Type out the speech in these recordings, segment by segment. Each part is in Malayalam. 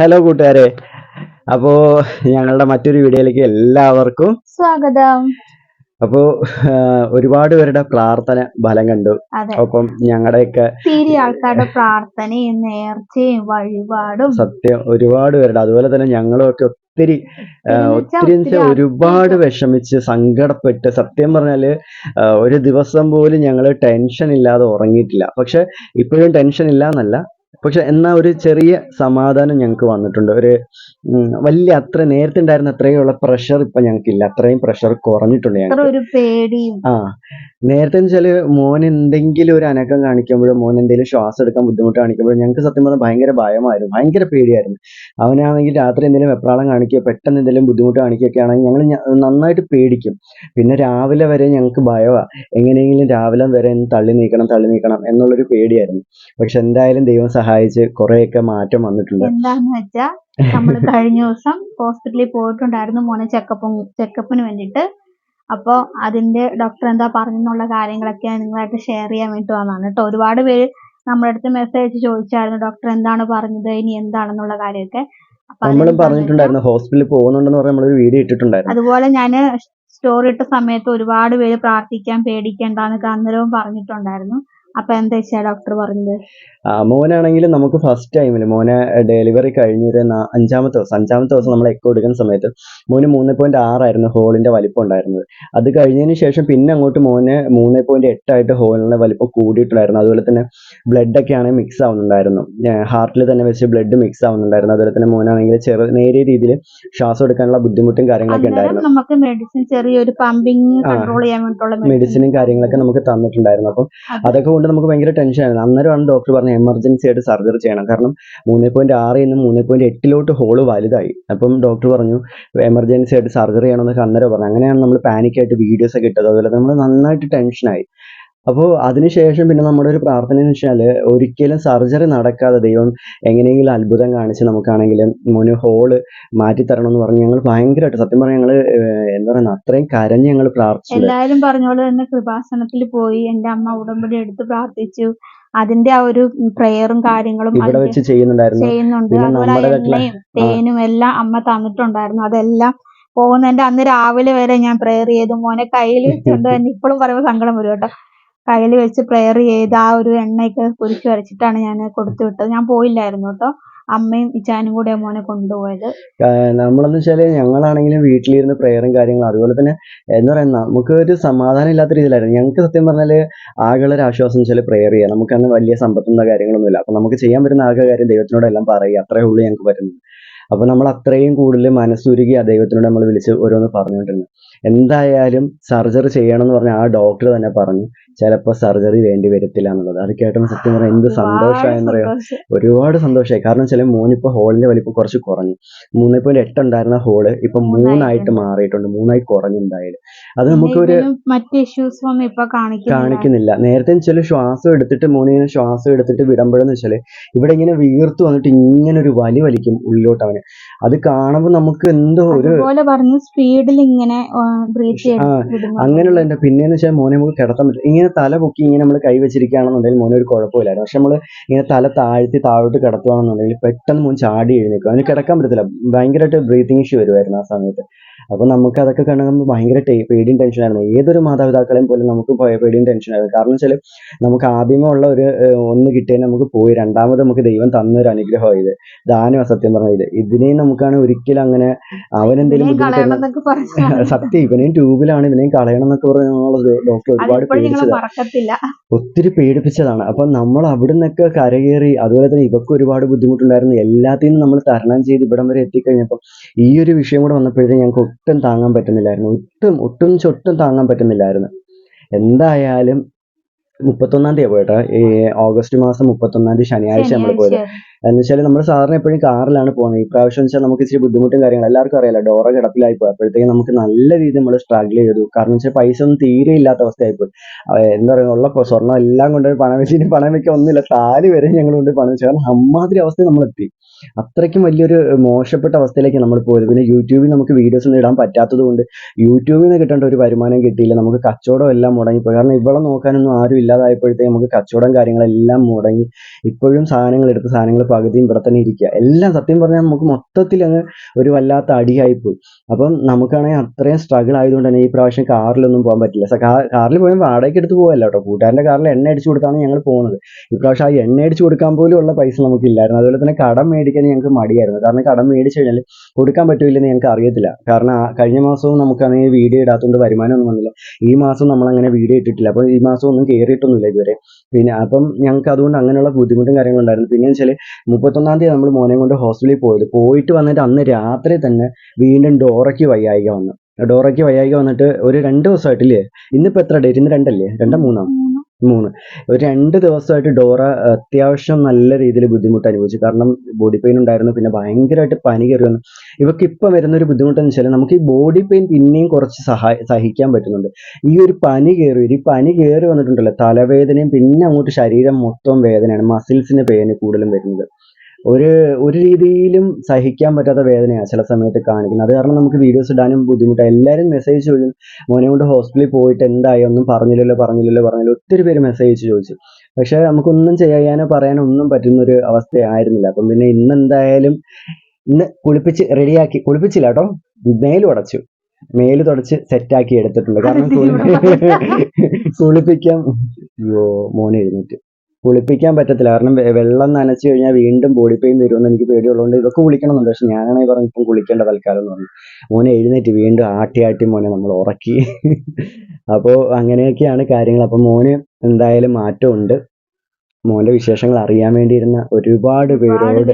ഹലോ കൂട്ടുകാരെ. അപ്പോ ഞങ്ങളുടെ മറ്റൊരു വീഡിയോയിലേക്ക് എല്ലാവർക്കും സ്വാഗതം. അപ്പോ ഒരുപാട് പേരുടെ പ്രാർത്ഥന ഫലം കണ്ടു. ഒപ്പം ഞങ്ങളുടെയൊക്കെ ഒത്തിരി ആൾക്കാരുടെ പ്രാർത്ഥനയും നേർച്ചയും വഴിപാടും. സത്യം ഒരുപാട് പേരുടെ. അതുപോലെ തന്നെ ഞങ്ങളൊക്കെ ഒത്തിരി ഒത്തിരി ഒരുപാട് വിഷമിച്ച് സങ്കടപ്പെട്ട് സത്യം പറഞ്ഞാൽ ഒരു ദിവസം പോലും ഞങ്ങൾ ടെൻഷൻ ഇല്ലാതെ ഉറങ്ങിയിട്ടില്ല. പക്ഷെ ഇപ്പോഴും ടെൻഷൻ ഇല്ല എന്നല്ല പക്ഷെ എന്നാ ഒരു ചെറിയ സമാധാനം ഞങ്ങൾക്ക് വന്നിട്ടുണ്ട്. ഒരു വലിയ അത്ര നേരത്തെ ഉണ്ടായിരുന്ന അത്രയുള്ള പ്രഷർ ഇപ്പൊ ഞങ്ങൾക്കില്ല അത്രയും പ്രഷർ കുറഞ്ഞിട്ടുണ്ട് ഞങ്ങൾക്ക് ആ. നേരത്തെ വെച്ചാൽ മോൻ എന്തെങ്കിലും ഒരു അനക്കം കാണിക്കുമ്പോഴും മോൻ എന്തെങ്കിലും ശ്വാസം എടുക്കാൻ ബുദ്ധിമുട്ട് കാണിക്കുമ്പോഴും ഞങ്ങൾക്ക് സത്യം പറഞ്ഞാൽ ഭയങ്കര ഭയമായിരുന്നു. ഭയങ്കര പേടിയായിരുന്നു. അവനാണെങ്കിൽ രാത്രി എന്തെങ്കിലും വെപ്രാളം കാണിക്കുക പെട്ടെന്ന് എന്തെങ്കിലും ബുദ്ധിമുട്ട് കാണിക്കുകയൊക്കെ ആണെങ്കിൽ ഞങ്ങൾ നന്നായിട്ട് പേടിക്കും. പിന്നെ രാവിലെ വരെ ഞങ്ങൾക്ക് ഭയമാ എങ്ങനെയെങ്കിലും രാവിലെ വരെ തള്ളി നീക്കണം തള്ളി നീക്കണം എന്നുള്ളൊരു പേടിയായിരുന്നു. പക്ഷെ എന്തായാലും ദൈവം സഹായിച്ച് കുറേയൊക്കെ മാറ്റം വന്നിട്ടുണ്ട്. എന്താന്ന് നമ്മൾ കഴിഞ്ഞ ദിവസം ഹോസ്പിറ്റലിൽ പോയിട്ടുണ്ടായിരുന്നു മോനെ ചെക്കപ്പും ചെക്കപ്പിന് വേണ്ടിയിട്ട്. അപ്പോൾ അതിന്റെ ഡോക്ടർ എന്താ പറഞ്ഞെന്നുള്ള കാര്യങ്ങളൊക്കെ നിങ്ങളായിട്ട് ഷെയർ ചെയ്യാൻ വേണ്ടി വന്നതാണ് കേട്ടോ. ഒരുപാട് പേര് നമ്മുടെ അടുത്ത് മെസ്സേജ് ചോദിച്ചായിരുന്നു ഡോക്ടർ എന്താണ് പറഞ്ഞത്? ഇനി എന്താണെന്നുള്ള കാര്യമൊക്കെ. അപ്പൊ നമ്മളും പറഞ്ഞിട്ടുണ്ടായിരുന്നു ഹോസ്പിറ്റലിൽ പോകുന്നുണ്ടെന്ന് പറഞ്ഞ നമ്മളൊരു വീഡിയോ ഇട്ടിട്ടുണ്ടായിരുന്നു. അതുപോലെ ഞാൻ സ്റ്റോറി ഇട്ട സമയത്ത് ഒരുപാട് പേര് പ്രാർത്ഥിക്കാൻ പേടിക്കേണ്ടെന്നൊക്കെ അന്നേരവും പറഞ്ഞിട്ടുണ്ടായിരുന്നു. അപ്പൊ എന്താ ഡോക്ടർ പറഞ്ഞത്? മോനാണെങ്കിൽ നമുക്ക് ഫസ്റ്റ് ടൈമിൽ മോനെ ഡെലിവറി കഴിഞ്ഞൊരു അഞ്ചാമത്തെ ദിവസം അഞ്ചാമത്തെ ദിവസം നമ്മൾ എക്കോ എടുക്കുന്ന സമയത്ത് മോന് മൂന്ന് പോയിന്റ് ആറായിരുന്നു ഹോളിന്റെ വലിപ്പം ഉണ്ടായിരുന്നത്. അത് കഴിഞ്ഞതിന് ശേഷം പിന്നെ അങ്ങോട്ട് മോന് മൂന്ന് പോയിന്റ് എട്ടായിട്ട് ഹോളിന്റെ വലിപ്പം കൂടിയിട്ടുണ്ടായിരുന്നു. അതുപോലെ തന്നെ ബ്ലഡ് ഒക്കെ ആണെങ്കിൽ മിക്സ് ആവുന്നുണ്ടായിരുന്നു. ഹാർട്ടിൽ തന്നെ വെച്ച് ബ്ലഡ് മിക്സ് ആവുന്നുണ്ടായിരുന്നു. അതുപോലെ തന്നെ മോനാണെങ്കിൽ ചെറു നേരിയ രീതിയിൽ ശ്വാസം എടുക്കാനുള്ള ബുദ്ധിമുട്ടും കാര്യങ്ങളൊക്കെ ഉണ്ടായിരുന്നു. നമുക്ക് മെഡിസിൻ ചെറിയൊരു പമ്പിങ് കൺട്രോൾ ചെയ്യാൻ വേണ്ടിയിട്ടുള്ള മെഡിസിനും കാര്യങ്ങളൊക്കെ നമുക്ക് തന്നിട്ടുണ്ടായിരുന്നു. അപ്പം അതെ. അതൊക്കെ കൊണ്ട് നമുക്ക് ഭയങ്കര ടെൻഷൻ ആയിരുന്നു. അന്നേരമാണ് ഡോക്ടർ പറഞ്ഞത് എമർജൻസി ആയിട്ട് സർജറി ചെയ്യണം. കാരണം മൂന്ന് പോയിന്റ് ആറിൽ നിന്ന് മൂന്ന് പോയിന്റ് എട്ടിലോട്ട് ഹോൾ വലുതായി. അപ്പം ഡോക്ടർ പറഞ്ഞു എമർജൻസി ആയിട്ട് സർജറി ചെയ്യണമെന്നൊക്കെ അന്നേരം പറഞ്ഞു. അങ്ങനെയാണ് നമ്മൾ പാനിക് ആയിട്ട് വീഡിയോസ് ഒക്കെ ഇട്ടത്. അതുപോലെ നമ്മൾ നന്നായിട്ട് ടെൻഷനായി അപ്പോൾ അതിനുശേഷം പിന്നെ നമ്മുടെ ഒരു പ്രാർത്ഥന എന്ന് വെച്ചാൽ ഒരിക്കലും സർജറി നടക്കാതെ ദൈവം എങ്ങനെയെങ്കിലും അത്ഭുതം കാണിച്ച് നമുക്കാണെങ്കിലും മോന് ഹോൾ മാറ്റിത്തരണം എന്ന് പറഞ്ഞ് ഞങ്ങൾ ഭയങ്കരമായിട്ട് സത്യം പറഞ്ഞാൽ ഞങ്ങൾ എന്താ പറയുക അത്രയും കരഞ്ഞ് ഞങ്ങൾ പ്രാർത്ഥിച്ചു എല്ലാവരും പറഞ്ഞോളൂ തന്നെ കൃപാസനത്തിൽ പോയി. എന്റെ അമ്മ ഉടമ്പടി എടുത്ത് പ്രാർത്ഥിച്ചു. അതിന്റെ ആ ഒരു പ്രെയറും കാര്യങ്ങളും ചെയ്യുന്നുണ്ട്. അതുപോലെ എണ്ണയും തേനും എല്ലാം അമ്മ തന്നിട്ടുണ്ടായിരുന്നു. അതെല്ലാം പോകുന്നതിന്റെ അന്ന് രാവിലെ വരെ ഞാൻ പ്രെയർ ചെയ്തു. മോനെ കയ്യിൽ വെച്ചുകൊണ്ട് തന്നെ ഇപ്പോഴും പറയുമ്പോൾ സങ്കടം വരും കേട്ടോ. കയ്യിൽ വെച്ച് പ്രെയർ ചെയ്ത് ആ ഒരു എണ്ണയൊക്കെ കുരിശ് വരച്ചിട്ടാണ് ഞാൻ കൊടുത്തു വിട്ടത്. ഞാൻ പോയില്ലായിരുന്നു കേട്ടോ. അമ്മയും ഇച്ചാനും കൂടെ മോനെ കൊണ്ടുപോയത്. നമ്മളെന്ന് വെച്ചാൽ ഞങ്ങളാണെങ്കിലും വീട്ടിലിരുന്ന് പ്രേയറും കാര്യങ്ങളും അതുപോലെ തന്നെ എന്താ പറയുക നമുക്ക് ഒരു സമാധാനം ഇല്ലാത്ത രീതിയിലായിരുന്നു. ഞങ്ങൾക്ക് സത്യം പറഞ്ഞാൽ ആകെയുള്ള ഒരു ആശ്വാസം വെച്ചാൽ പ്രേയർ ചെയ്യാം. നമുക്ക് അന്ന് വലിയ സമ്പത്തുന്ന കാര്യങ്ങളൊന്നുമില്ല. അപ്പൊ നമുക്ക് ചെയ്യാൻ പറ്റുന്ന ആകെ കാര്യം ദൈവത്തിനോട് എല്ലാം പറയുക. അത്രേ ഉള്ളൂ ഞങ്ങൾക്ക് പറ്റുന്നത്. അപ്പൊ നമ്മൾ അത്രയും കൂടുതൽ മനസ്സുരുകി ആ ദൈവത്തിനോട് നമ്മൾ വിളിച്ച് ഓരോന്ന് പറഞ്ഞുകൊണ്ടിരുന്നു. എന്തായാലും സർജറി ചെയ്യണം എന്ന് പറഞ്ഞ ആ ഡോക്ടർ തന്നെ പറഞ്ഞു ചിലപ്പോൾ സർജറി വേണ്ടി വരത്തില്ല എന്നുള്ളത്. അത് കേട്ടപ്പോൾ സത്യം പറഞ്ഞാൽ എന്ത് സന്തോഷമായെന്നറിയോ പറയാം ഒരുപാട് സന്തോഷമായി. കാരണം ചില മൂന്നിപ്പോൾ ഹോളിന്റെ വലിപ്പം കുറച്ച് കുറഞ്ഞു. മൂന്ന് പോയിന്റ് എട്ട് ഉണ്ടായിരുന്ന ഹോൾ ഇപ്പൊ മൂന്നായിട്ട് മാറിയിട്ടുണ്ട്. മൂന്നായി കുറഞ്ഞുണ്ടായാലും. അത് പിന്നെ നമുക്ക് ഒരു മറ്റ് ഇഷ്യൂസ് ഒന്നും ഇപ്പൊ കാണിക്കുന്നില്ല. കാണിക്കുന്നില്ല. നേരത്തെ ചില ശ്വാസം എടുത്തിട്ട് മൂന്നിങ്ങനെ ശ്വാസം എടുത്തിട്ട് വിടുമ്പോഴെന്ന് വെച്ചാൽ ഇവിടെ ഇങ്ങനെ വീർത്ത് വന്നിട്ട് ഇങ്ങനെ ഒരു വലി വലിക്കും ഉള്ളിലോട്ട് അവന്. അത് കാണുമ്പോൾ നമുക്ക് എന്തോ ഒരു പറഞ്ഞു സ്പീഡിൽ ഇങ്ങനെ അങ്ങനെയുള്ള പിന്നെന്ന് വെച്ചാൽ മോനെ നമുക്ക് കിടത്താൻ പറ്റും. ഇങ്ങനെ തല പൊക്കി ഇങ്ങനെ നമ്മൾ കൈ വെച്ചിരിക്കുകയാണെന്നുണ്ടെങ്കിൽ മോനെ ഒരു കുഴപ്പമില്ലായിരുന്നു. പക്ഷെ നമ്മൾ ഇങ്ങനെ തല താഴ്ത്തി താഴോട്ട് കിടത്തുകയാണെന്നുണ്ടെങ്കിൽ പെട്ടെന്ന് മോൻ ചാടി എഴുന്നേക്കും. അവന് കിടക്കാൻ പറ്റത്തില്ല. ഭയങ്കരമായിട്ട് ബ്രീത്തിങ് ഇഷ്യൂ വരുമായിരുന്നു ആ സമയത്ത്. അപ്പൊ നമുക്ക് അതൊക്കെ കാണുമ്പോൾ ഭയങ്കര പേടിയും ടെൻഷനായിരുന്നു ഏതൊരു മാതാപിതാക്കളെയും പോലും നമുക്ക് പേടിയും ടെൻഷനായിരുന്നു കാരണം വെച്ചാൽ നമുക്ക് ആദ്യമേ ഉള്ള ഒരു ഒന്ന് കിട്ടിയാൽ നമുക്ക് പോയി. രണ്ടാമത് നമുക്ക് ദൈവം തന്നൊരു ഒരു അനുഗ്രഹം ഇത്. ദാനം സത്യം പറഞ്ഞത് ഇത് ഇതിനെയും നമുക്കാണ് ഒരിക്കലും അങ്ങനെ അവനെന്തെങ്കിലും സത്യം ഇവനെയും ട്യൂബിലാണ് ഇവനെയും കളയണം എന്നൊക്കെ പറഞ്ഞുള്ള ഡോക്ടർ ഒരുപാട് ഒത്തിരി പേടിപ്പിച്ചതാണ്. അപ്പൊ നമ്മൾ അവിടെ നിന്നൊക്കെ കരകയറി അതുപോലെ തന്നെ ഇവക്ക് ഒരുപാട് ബുദ്ധിമുട്ടുണ്ടായിരുന്നു. എല്ലാത്തിനും നമ്മൾ തരണം ചെയ്ത് ഇവിടം വരെ എത്തിക്കഴിഞ്ഞപ്പോൾ ഈ ഒരു വിഷയം കൂടെ വന്നപ്പോഴേ ഞങ്ങൾക്ക് ഒട്ടും താങ്ങാൻ പറ്റുന്നില്ലായിരുന്നു. ഒട്ടും ഒട്ടും ചൊട്ടും താങ്ങാൻ പറ്റുന്നില്ലായിരുന്നു. എന്തായാലും മുപ്പത്തൊന്നാം തീയതി പോയിട്ടോ ഈ ഓഗസ്റ്റ് മാസം മുപ്പത്തൊന്നാം തീയതി ശനിയാഴ്ച നമ്മൾ പോയത്. എന്ന് വെച്ചാൽ നമ്മൾ സാധാരണ എപ്പോഴും കാറിലാണ് പോകുന്നത് ഈ പ്രാവശ്യം വെച്ചാൽ നമുക്ക് ഇച്ചിരി ബുദ്ധിമുട്ടും കാര്യങ്ങളും എല്ലാവർക്കും അറിയാലോ. ഡോറ കിടപ്പിലായി പോയി അപ്പോഴത്തേക്കും നമുക്ക് നല്ല രീതിയിൽ നമ്മൾ സ്ട്രഗിൾ ചെയ്തു. കാരണം വെച്ചാൽ പൈസ ഒന്നും തീരെ ഇല്ലാത്ത അവസ്ഥയായി പോയി എന്താ പറയുക ഉള്ള സ്വർണം എല്ലാം കൊണ്ട് പണം വെച്ചിട്ട് പണം വെക്കാൻ ഒന്നുമില്ല. താലി വരെ ഞങ്ങൾ കൊണ്ട് പണം വെച്ചു. കാരണം അമ്മാതിരി അവസ്ഥ നമ്മൾ എത്തി അത്രയ്ക്കും വലിയൊരു മോശപ്പെട്ട അവസ്ഥയിലേക്ക് നമ്മൾ പോയത്. പിന്നെ യൂട്യൂബിൽ നമുക്ക് വീഡിയോസ് ഒന്നും ഇടാൻ പറ്റാത്തത് കൊണ്ട് യൂട്യൂബിൽ നിന്ന് കിട്ടേണ്ട ഒരു വരുമാനം കിട്ടിയില്ല. നമുക്ക് കച്ചവടം എല്ലാം മുടങ്ങിപ്പോയി. കാരണം ഇവിടെ നോക്കാനൊന്നും ആരും ഇല്ലാതായപ്പോഴത്തേക്ക് നമുക്ക് കച്ചവടം കാര്യങ്ങളെല്ലാം മുടങ്ങി. ഇപ്പോഴും സാധനങ്ങൾ എടുത്ത് സാധനങ്ങൾ പകുതിയും ഇവിടെ തന്നെ ഇരിക്കുക. എല്ലാം സത്യം പറഞ്ഞാൽ നമുക്ക് മൊത്തത്തിൽ അങ്ങ് ഒരു വല്ലാത്ത അടിയായിപ്പോയി. അപ്പം നമുക്കാണെങ്കിൽ അത്രയും സ്ട്രഗിൾ ആയതുകൊണ്ട് തന്നെ ഈ പ്രാവശ്യം കാറിലൊന്നും പോകാൻ പറ്റില്ല. കാറിൽ പോയി വാടകയ്ക്ക് എടുത്ത് പോകല്ല കേട്ടോ. കൂട്ടുകാരന്റെ കാറിൽ എണ്ണ അടിച്ചു കൊടുത്താണ് ഞങ്ങൾ പോകുന്നത്. ഇപ്രാവശ്യം ആ എണ്ണ അടിച്ചു കൊടുക്കാൻ പോലും ഉള്ള പൈസ നമുക്കില്ലായിരുന്നു അതുപോലെ തന്നെ കടം മേടിക്കാൻ ഞങ്ങൾക്ക് മടിയായിരുന്നു. കാരണം കടം മേടിച്ചു കഴിഞ്ഞാൽ കൊടുക്കാൻ പറ്റില്ലെന്ന് ഞങ്ങൾക്ക് അറിയത്തില്ല. കാരണം കഴിഞ്ഞ മാസവും നമുക്കാണെങ്കിൽ വീഡിയോ ഇടാത്തതുകൊണ്ട് വരുമാനമൊന്നും വന്നില്ല. ഈ മാസം നമ്മൾ അങ്ങനെ വീഡിയോ ഇട്ടിട്ടില്ല. അപ്പോൾ ഈ മാസം ഒന്നും കയറിയിട്ടൊന്നുമില്ല ഇതുവരെ. പിന്നെ അപ്പം ഞങ്ങൾക്ക് അതുകൊണ്ട് അങ്ങനെയുള്ള ബുദ്ധിമുട്ടും കാര്യങ്ങളും ഉണ്ടായിരുന്നു. പിന്നെ വെച്ചാൽ മുപ്പത്തൊന്നാം തീയതി നമ്മൾ മോനെ കൊണ്ട് ഹോസ്പിറ്റലിൽ പോയത്. പോയിട്ട് വന്നിട്ട് അന്ന് രാത്രി തന്നെ വീണ്ടും ഡോറയ്ക്ക് വയ്യായിക വന്നു. ഡോറയ്ക്ക് വയ്യായിക വന്നിട്ട് ഒരു രണ്ട് ദിവസമായിട്ടില്ലേ? ഇന്നിപ്പോൾ എത്ര ഡേറ്റ് ഇന്ന് രണ്ടല്ലേ? രണ്ടോ മൂന്നോ? മൂന്ന്. ഒരു രണ്ട് ദിവസമായിട്ട് ഡോറ അത്യാവശ്യം നല്ല രീതിയിൽ ബുദ്ധിമുട്ട് അനുഭവിച്ചു. കാരണം ബോഡി പെയിൻ ഉണ്ടായിരുന്നു പിന്നെ ഭയങ്കരമായിട്ട് പനി കയറി വന്നു. ഇവർക്ക് ഇപ്പം വരുന്ന ഒരു ബുദ്ധിമുട്ടെന്ന് വെച്ചാൽ നമുക്ക് ഈ ബോഡി പെയിൻ പിന്നെയും കുറച്ച് സഹായ സഹിക്കാൻ പറ്റുന്നുണ്ട്. ഈ ഒരു പനി കയറി ഈ പനി കയറി വന്നിട്ടുണ്ടല്ലോ തലവേദനയും പിന്നെ അങ്ങോട്ട് ശരീരം മൊത്തം വേദനയാണ് മസിൽസിന് പെയിന് കൂടുതലും വരുന്നത്. ഒരു ഒരു രീതിയിലും സഹിക്കാൻ പറ്റാത്ത വേദനയാണ് ചില സമയത്ത് കാണിക്കുന്നത്. അത് കാരണം നമുക്ക് വീഡിയോസ് ഇടാനും ബുദ്ധിമുട്ടാണ് എല്ലാവരും മെസ്സേജ് ചോദിക്കും. മോനെ കൊണ്ട് ഹോസ്പിറ്റലിൽ പോയിട്ട് എന്തായി? ഒന്നും പറഞ്ഞില്ലല്ലോ പറഞ്ഞില്ലല്ലോ പറഞ്ഞില്ല ഒത്തിരി പേര് മെസ്സേജ് ചോദിച്ചു. പക്ഷേ നമുക്കൊന്നും ചെയ്യാനോ പറയാനോ ഒന്നും പറ്റുന്ന ഒരു അവസ്ഥയായിരുന്നില്ല. അപ്പം പിന്നെ ഇന്ന് എന്തായാലും ഇന്ന് കുളിപ്പിച്ച് റെഡിയാക്കി കുളിപ്പിച്ചില്ല കേട്ടോ. മേലും ഉടച്ചു. മേൽ തുടച്ച് സെറ്റാക്കി എടുത്തിട്ടുണ്ട്. കാരണം കുളി- കുളിപ്പിക്കാൻ അയ്യോ മോനെ എഴുന്നേറ്റ്. കുളിപ്പിക്കാൻ പറ്റത്തില്ല. കാരണം വെള്ളം നനച്ചു കഴിഞ്ഞാൽ വീണ്ടും ബോഡി പെയിൻ വരുമെന്ന് എനിക്ക് പേടിയുള്ളതുകൊണ്ട് ഇതൊക്കെ കുളിക്കണമെന്നുണ്ട്. പക്ഷെ ഞാനാണെങ്കിൽ പറഞ്ഞു ഇപ്പം കുളിക്കേണ്ട തൽക്കാലം എന്ന് പറഞ്ഞു. മോനെ എഴുന്നേറ്റ് വീണ്ടും ആട്ടി ആട്ടി മോനെ നമ്മൾ ഉറക്കി. അപ്പോൾ അങ്ങനെയൊക്കെയാണ് കാര്യങ്ങൾ. അപ്പം മോന് എന്തായാലും മാറ്റമുണ്ട്. മോന്റെ വിശേഷങ്ങൾ അറിയാൻ വേണ്ടിയിരുന്ന ഒരുപാട് പേരോട്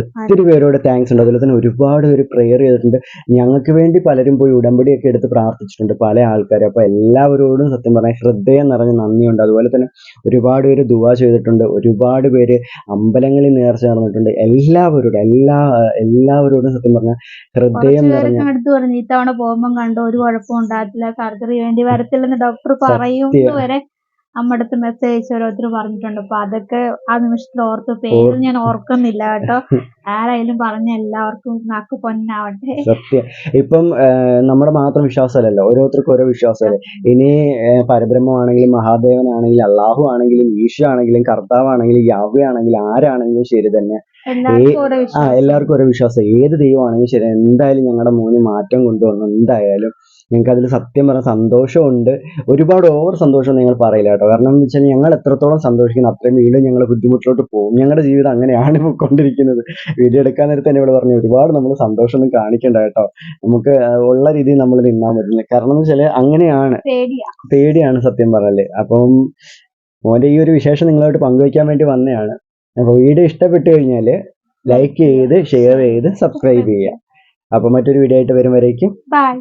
ഒത്തിരി പേരോട് താങ്ക്സ് ഉണ്ട്. അതുപോലെ തന്നെ ഒരുപാട് പേര് പ്രെയർ ചെയ്തിട്ടുണ്ട്. ഞങ്ങൾക്ക് വേണ്ടി പലരും പോയി ഉടമ്പടിയൊക്കെ എടുത്ത് പ്രാർത്ഥിച്ചിട്ടുണ്ട്. പല ആൾക്കാരും. അപ്പോൾ എല്ലാവരോടും സത്യം പറഞ്ഞാൽ ഹൃദയം നിറഞ്ഞ നന്ദിയുണ്ട്. അതുപോലെ തന്നെ ഒരുപാട് പേര് ദുവാ ചെയ്തിട്ടുണ്ട്. ഒരുപാട് പേര് അമ്പലങ്ങളിൽ നേർച്ച നടന്നിട്ടുണ്ട്. എല്ലാവരോടും എല്ലാ എല്ലാവരോടും സത്യം പറഞ്ഞാൽ ഹൃദയം നിറഞ്ഞ അടുത്ത് പറഞ്ഞു ഇത്തവണ പോകുമ്പോൾ കണ്ടോ ഒരു കുഴപ്പം ഉണ്ടാകത്തില്ല. സർജറി വേണ്ടി വരത്തില്ലെന്ന് ഡോക്ടർ പറയും വരെ നമ്മുടെ അടുത്ത് മെസ്സേജ് അയച്ച് ഓരോരുത്തർ പറഞ്ഞിട്ടുണ്ട്. അപ്പൊ അതൊക്കെ ആ നിമിഷത്തിൽ ഓർത്ത് പേര് ഞാൻ ഓർക്കുന്നില്ല കേട്ടോ. ആരായാലും പറഞ്ഞ എല്ലാവർക്കും നാക്ക് പൊന്നാവട്ടെ. സത്യം. ഇപ്പം നമ്മുടെ മാത്രം വിശ്വാസമല്ലല്ലോ. ഓരോരുത്തർക്കും ഓരോ വിശ്വാസമല്ലേ? ഇനി പരബ്രഹ്മമാണെങ്കിലും മഹാദേവനാണെങ്കിലും അള്ളാഹു ആണെങ്കിലും ഈശോ ആണെങ്കിലും കർത്താവാണെങ്കിലും യാവയാണെങ്കിലും ആരാണെങ്കിലും ശരി തന്നെ. ആ എല്ലാവർക്കും ഓരോ വിശ്വാസം. ഏത് ദൈവമാണെങ്കിലും ശരി എന്തായാലും ഞങ്ങളുടെ മോന് മാറ്റം കൊണ്ടുവന്നു എന്തായാലും ഞങ്ങൾക്ക് അതിൽ സത്യം പറഞ്ഞ സന്തോഷമുണ്ട്. ഒരുപാട് ഓവർ സന്തോഷം നിങ്ങൾ പറയില്ല കേട്ടോ. കാരണം എന്ന് വെച്ചാൽ ഞങ്ങൾ എത്രത്തോളം സന്തോഷിക്കുന്നു അത്രയും വീണ്ടും ഞങ്ങൾ ബുദ്ധിമുട്ടിലോട്ട് പോകും. ഞങ്ങളുടെ ജീവിതം അങ്ങനെയാണ് പോയിക്കൊണ്ടിരിക്കുന്നത്. വീഡിയോ എടുക്കാൻ നേരത്തെ തന്നെ ഇവിടെ പറഞ്ഞു ഒരുപാട് നമ്മൾ സന്തോഷമൊന്നും കാണിക്കണ്ട കേട്ടോ. നമുക്ക് ഉള്ള രീതിയിൽ നമ്മൾ നിന്നാൻ പറ്റില്ല കാരണം എന്ന് വെച്ചാൽ അങ്ങനെയാണ്. പേടിയാണ് സത്യം പറഞ്ഞല്ലേ അപ്പം മോന്റെ ഈ ഒരു വിശേഷം നിങ്ങളായിട്ട് പങ്കുവയ്ക്കാൻ വേണ്ടി വന്നതാണ്. അപ്പോൾ വീഡിയോ ഇഷ്ടപ്പെട്ടു കഴിഞ്ഞാൽ ലൈക്ക് ചെയ്ത് ഷെയർ ചെയ്ത് സബ്സ്ക്രൈബ് ചെയ്യുക. അപ്പോൾ മറ്റൊരു വീഡിയോ ആയിട്ട് വരും വരേക്കും ബൈ